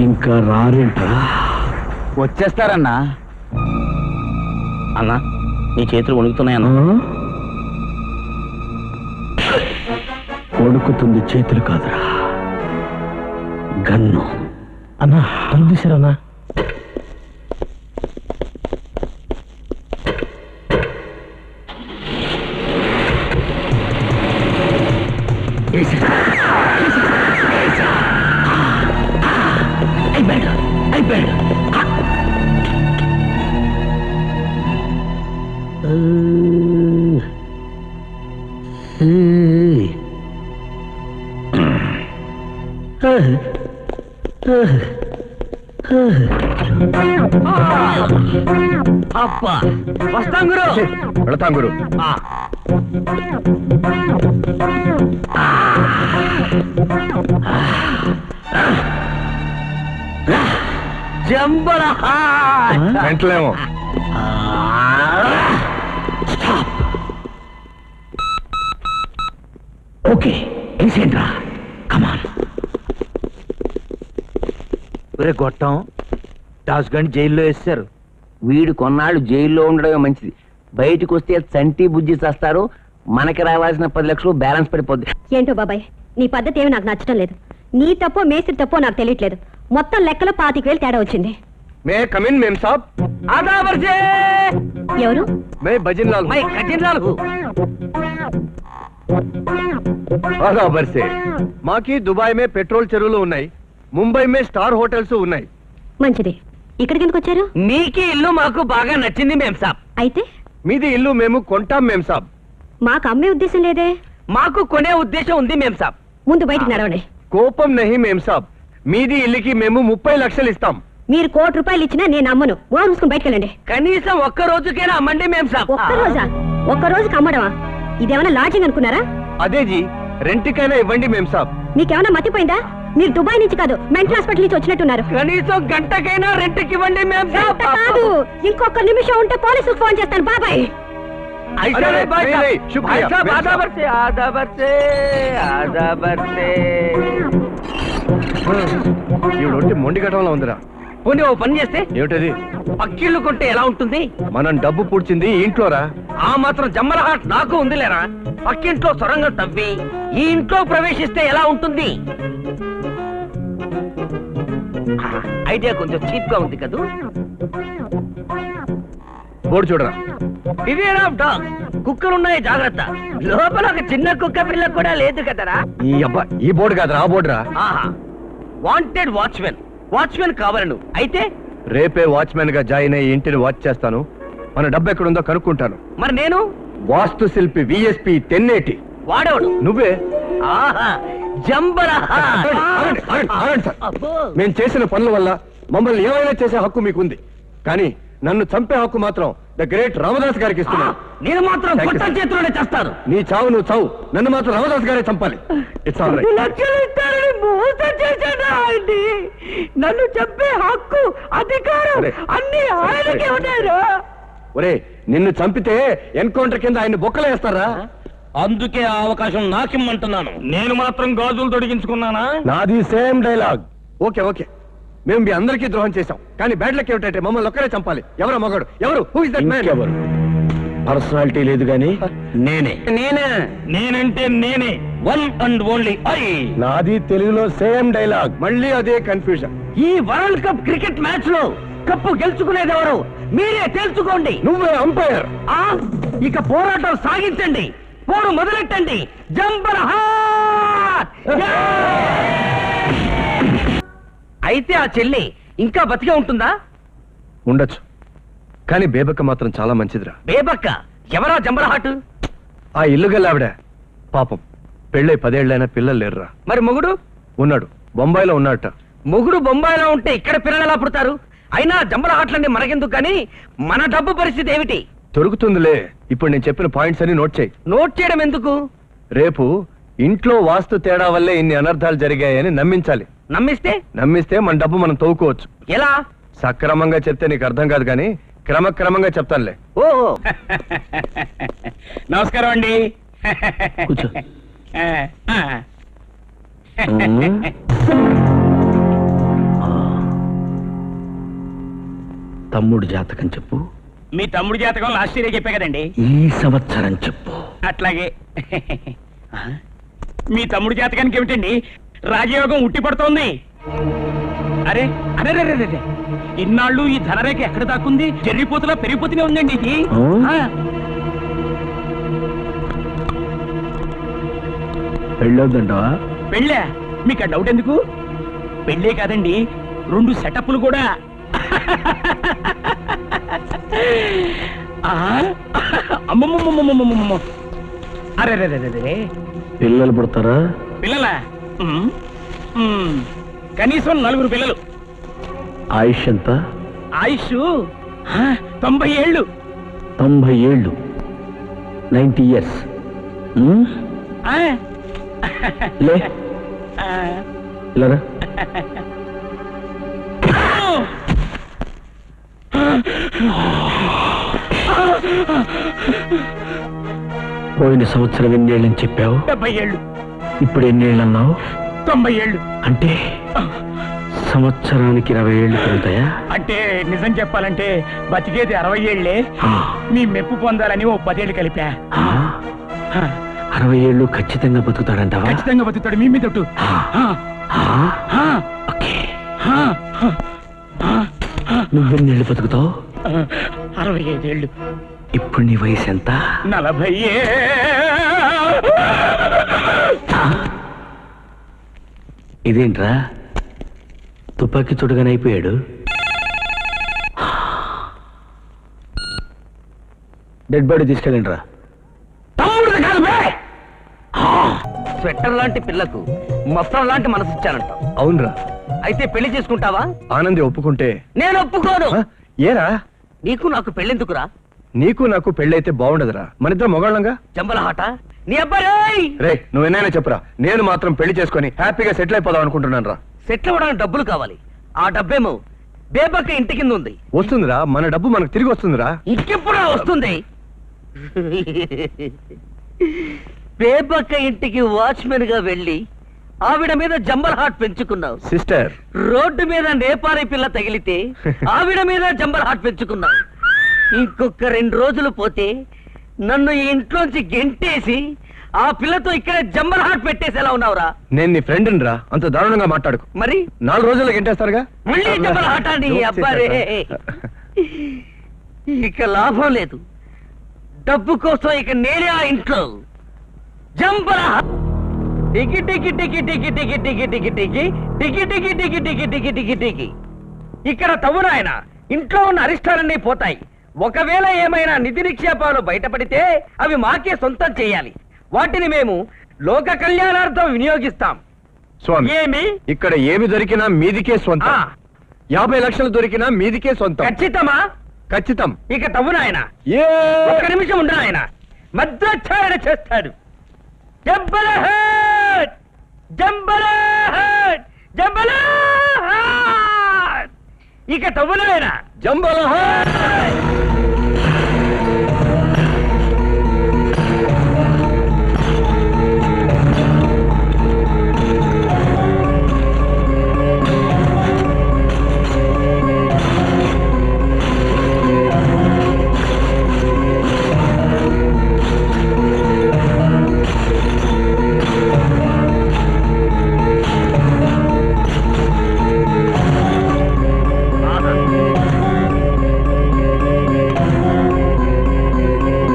ఇంకా రారేంట్రా? వచ్చేస్తారన్నా. అన్నా నీ చేతులు వణుకుతున్నాయన్నా. వణుకుతుంది చేతులు కాదురా. గన్ను. అన్నా తలుపు అబ్బా వస్తాం గురు. వెళతాం గురు. వెంటలేమో. ఓకే కమాన్ ఒరే గొట్టం. దాస్ గండి జైల్లో వేస్తారు. వీడు కొన్నాళ్ళు జైల్లో ఉండడమే మంచిది. బయటకు వస్తే చంటి బుజ్జి చేస్తారు. మనకి రావాల్సిన పది లక్షలు బ్యాలెన్స్ పడిపోద్ది. ఏంటో బాబాయ్ నీ పద్ధతి ఏమి నాకు నచ్చటం లేదు. నీ తప్పో మేస్త్రి తప్పో నాకు తెలియట్లేదు. మొత్తం లెక్కలో పాతిక వేలు తేడా వచ్చింది. మే కమిన్ మేం సాబ్. ఎవరు? మే భజన్ లాల్. మై కజిన్ లాల్ సే మాకి దుబాయ్ మే పెట్రోల్ చెరువులు ఉన్నాయి. ముంబై మే స్టార్ హోటల్స్ ఉన్నాయి. మంచిది. ఇక్కడికి ఎందుకు వచ్చారు మీకి ఇల్లు మాకు బాగా నచ్చింది మేం సాబ్. అయితే? మీది ఇల్లు మేము కొంటాం మేం సాబ్. మాకు అమ్మే ఉద్దేశం లేదే? మాకు కొనే ఉద్దేశం ఉంది మేం సాబ్. ముందు బయటికి నడవండి. కోపం నహి మేం సాబ్. మీది ఇల్లుకి మేము ముప్పై లక్షలు ఇస్తాం. మీరు కోటి రూపాయలు ఇచ్చినా నేను అమ్మను. ఓ మూసుకుని బయటికి వెళ్ళండి కనీసం ఒక్క రోజుకైనా అమ్మండి మేం సాబ్. ఒక్క రోజా? ఒక్క రోజుకి అమ్మడమా? ఇదేమైనా లాడ్జింగ్ అనుకున్నారా? అదే జీ. రెంట్కైనా ఇవ్వండి మేం సాబ్. మీకేమైనా మతిపోయిందా? మీరు దుబాయ్ నుంచి కాదు మెంటల్ హాస్పిటల్ నుంచి వచ్చినట్టున్నారు కనీసం గంటకైనా రెంట్కి ఇవ్వండి మేం సాబ్ గంట కాదు ఇంకొక నిమిషం ఉంటే పోలీసుకు ఫోన్ చేస్తాను బాబాయ్ ऐसा अरे, नहीं भाई नहीं, साहब। नहीं, शुक्रिया, भाई साहब मेरे आधा साहब। बरसे आधा बरसे आधा बरसे ఈవిడొట్టి మొండి ఘటంలో ఉందిరా పోనీ ఓ పని చేస్తే ఏమిటది పక్కిళ్ళు కొంటే ఎలా ఉంటుంది మనం డబ్బు పూడ్చింది ఈ ఇంట్లోరా ఆ మాత్రం జమ్మల హాట్ నాకు ఉందిలేరా పక్కింట్లో సొరంగం తవ్వి ఈ ఇంట్లో ప్రవేశిస్తే ఎలా ఉంటుంది ఆ, ఐడియా కొంచెం చీప్గా ఉంది కదూ? బోర్డు చూడరా. ఇవేనా డాగ్. కుక్కలున్నాయి జాగ్రత్త. లోపల ఒక చిన్న కుక్క పిల్ల కూడా లేదు కదరా? ఈ అబ్బా ఈ బోర్డు కాదురా ఆ బోర్డురా. ఆహా. వాంటెడ్ వాచ్మెన్ వాచ్మెన్ కావాలను అయితే? రేపే వాచ్మెన్గా జాయిన్ అయ్యి ఇంటిని వాచ్ చేస్తాను. మన డబ్బు ఎక్కడుందో కనుక్కుంటాను. మరి నేను? వాస్తు శిల్పి విఎస్పి తెన్నేటి వాడేవాడు? నువ్వే? ఆహా. మేము చేసిన పనుల వల్ల మమ్మల్ని ఏమైనా చేసే హక్కు మీకుంది. కానీ నన్ను చంపే హక్కు మాత్రం ద గ్రేట్ రామదాస్ గారికి ఇస్తున్నాను. నేను మాత్రం కొత్త చేస్తాను. నీ చావు నువ్వు చావు. నన్ను మాత్రం రామదాస్ గారే చంపాలి. ఇట్స్ ఆల్ రైట్ లక్షలు ఇస్తారని మోసం చేశాడా అండి? నన్ను చెప్పే హక్కు అధికారం. అన్ని ఆయనకే ఒరే. నిన్ను చంపితే ఎన్కౌంటర్ కింద ఆయన బొక్కలు వేస్తారా? అందుకే ఆ అవకాశం నాకిమ్మంటున్నాను. నేను మాత్రం గాజులు తొడిగించుకున్నానా? నాది సేమ్ డైలాగ్. Okay okay. మేము మీ అందరికీ ద్రోహం చేశాం. కానీ బ్యాడ్ లక్ ఏమిటంటే మమ్మల్ని ఒక్కరే చంపాలి. ఎవరు మగాడు? ఎవరు? హూ ఇస్ దట్ మ్యాన్ ఇంకెవరు? పర్సనాలిటీ లేదు గాని నేనే. నేనే. నేనంటే నేనే. వన్ అండ్ ఓన్లీ ఐ నాది తెలుగులో సేమ్ డైలాగ్. మళ్ళీ అదే కన్ఫ్యూజన్ ఈ వరల్డ్ కప్ క్రికెట్ మ్యాచ్లో కప్పు గెలుచుకునేది ఎవరు? మీరే తెలుసుకోండి నువ్వే అంపైర్ ఆ ఇక పోరాటం సాగించండి. పోరు మొదలెట్టండి. జంపర్ అయితే ఆ చెల్లి ఇంకా బతికే ఉంటుందా? ఉండొచ్చు. కానీ బేబక్క మాత్రం చాలా మంచిదిరా. బేబక్క ఎవరా జంబర్ హాట్? ఆ ఇల్లు గల్లావిడ పాపం పెళ్ళై పదేళ్ళైనా పిల్లలు లేరురా. మరి మొగుడు? ఉన్నాడు బొంబాయిలో ఉన్నాడట. మొగుడు బొంబాయిలో ఉంటే ఇక్కడ పిల్లలు ఎలా పుడతారు? అయినా జంబర్ హాట్లండి మనకెందుకు కానీ మన డబ్బు పరిస్థితి ఏమిటి? దొరుకుతుందిలే. ఇప్పుడు నేను చెప్పిన పాయింట్స్ అన్ని నోట్ చేయి. నోట్ చేయడం ఎందుకు? రేపు ఇంట్లో వాస్తు తేడా వల్లే ఇన్ని అనర్థాలు జరిగాయని నమ్మించాలి. నమ్మిస్తే? నమ్మిస్తే మన డబ్బు మనం తవ్వుకోవచ్చు ఎలా? సక్రమంగా చెప్తే నీకు అర్థం కాదు కానీ క్రమక్రమంగా చెప్తానులే. ఓ. నమస్కారం అండి. కూర్చో. తమ్ముడు జాతకం చెప్పు. మీ తమ్ముడి జాతకం లాస్ట్ ఇయర్ చెప్పే కదండి. ఈ సంవత్సరం చెప్పు. అట్లాగే? మీ తమ్ముడి జాతకానికి ఏమిటండి? రాజయోగం ఉట్టి పడుతోంది. అరే అరే రే, రే. ఇన్నాళ్ళు ఈ ధనరేఖ ఎక్కడ దాక్కుంది? జరిగిపోతులా పెరిగిపోతూనే ఉందండి ఇది. పెళ్ళొద్దంటావా పెళ్ళా? మీకు ఆ డౌట్ ఎందుకు? పెళ్ళే కాదండి. రెండు సెటప్లు కూడా. అరే రే రే పిల్లలు పుడతారా? పిల్లలా? కనీసం నలుగురు పిల్లలు. ఆయుష్ ఎంత? ఆయుష్? తొంభై ఏళ్ళు. తొంభై ఏళ్ళు. Ninety years. ఆ, లే. ఆ. పోయిన సంవత్సరం ఎన్నేళ్ళని చెప్పావు? డెబ్బై ఏళ్ళు. ఇప్పుడు ఎన్నేళ్ళు అన్నావు తొంభై ఏళ్ళు. అంటే సంవత్సరానికి ఇరవై ఏళ్ళు పెరుగుతాయా? అంటే నిజం చెప్పాలంటే బతికేది అరవై ఏళ్ళే ఆ, మీ మెప్పు పొందాలని ఓ పదేళ్ళు కలిపా. అరవై ఏళ్ళు ఖచ్చితంగా బతుకుతాడంటావా? ఖచ్చితంగా బతుకుతాడు మీ మీద నువ్వెన్నేళ్ళు బతుకుతావు? అరవై ఐదేళ్ళు. ఇప్పుడు నీ వయసు ఎంత? నలభై ఇదేంట్రా? తుపాకీ చుడగానే అయిపోయాడు. డెడ్ బాడీ తీసుకెళ్ళండి రా తమ్ముడిది కాదు బే! స్వెట్టర్ లాంటి పిల్లకు మఫ్టర్ లాంటి మనసు ఇచ్చానంట అవునరా. అయితే పెళ్ళి చేసుకుంటావా? ఆనంది ఒప్పుకుంటే. నేను ఒప్పుకోను. ఏరా? నీకు నాకు పెళ్ళెందుకురా? నీకు నాకు పెళ్ళైతే బాగుండదురా మనిద్దరం మొగాళ్ళంగా? జంబలహాట. నీ అబ్బాయి రే నువ్వు ఎన్నైనా చెప్పురా. నేను మాత్రం పెళ్ళి చేసుకొని హ్యాపీగా సెటిల్ అయిపోదాం అనుకుంటున్నాను రా సెటిల్ అవ్వడానికి డబ్బులు కావాలి. ఆ డబ్బేమో బేబక్క ఇంటి కింద ఉంది. వస్తుందిరా. మన డబ్బు మనకు తిరిగి వస్తుందిరా. ఇంకెప్పుడు వస్తుంది. బేబక్క ఇంటికి వాచ్మెన్గా వెళ్ళి ఆవిడ మీద జంబల్ హాట్ పెంచుకున్నావు. సిస్టర్. రోడ్డు మీద నేపారీ పిల్ల తగిలితే ఆవిడ మీద జంబల్ హాట్ పెంచుకున్నావు. ఇంకొక రెండు రోజులు పోతే నన్ను ఈ ఇంట్లోంచి గెంటేసి ఆ పిల్లతో ఇక్కడ జంబల్ హాట్ పెట్టేసి ఎలా ఉన్నావురా. నేను నీ ఫ్రెండ్ రా అంత దారుణంగా మాట్లాడుకు. మరి? నాలుగు రోజుల్లో గంటేస్తారుగా? మళ్ళీ జంబల్ హాట్ అండి అబ్బారే? ఇక లాభం లేదు. డబ్బు కోసం ఇక నేనే ఆ ఇంట్లో. జంబల టికి టికి టికి టికి టికి టికి టికి టికి టికి టికి టికి టికి టికి టికి టికి ఇక్కడ తవ్వునాయన ఇంట్లో ఉన్న అరిష్టాలన్నీ పోతాయి ఒకవేళ ఏమైనా నిధి నిక్షేపాలు బయటపడితే అవి మాకే సొంతం చేయాలి వాటిని మేము లోక కళ్యాణార్థం వినియోగిస్తాం స్వామి ఏమి ఇక్కడ ఏమి దొరికినా మీదికే సొంతం యాభై లక్షలు దొరికినా మీదికే సొంతం ఖచ్చితమా ఖచ్చితం ఇక తవ్వునాయన ఏ ఒక్క నిమిషం ఉండు ఆయన మధ్యాచారణ చేస్తాడు జంబలహట్ జంబలహాట్ జంబలహట్ ఇక తవ్వునాయన జంబలహాట్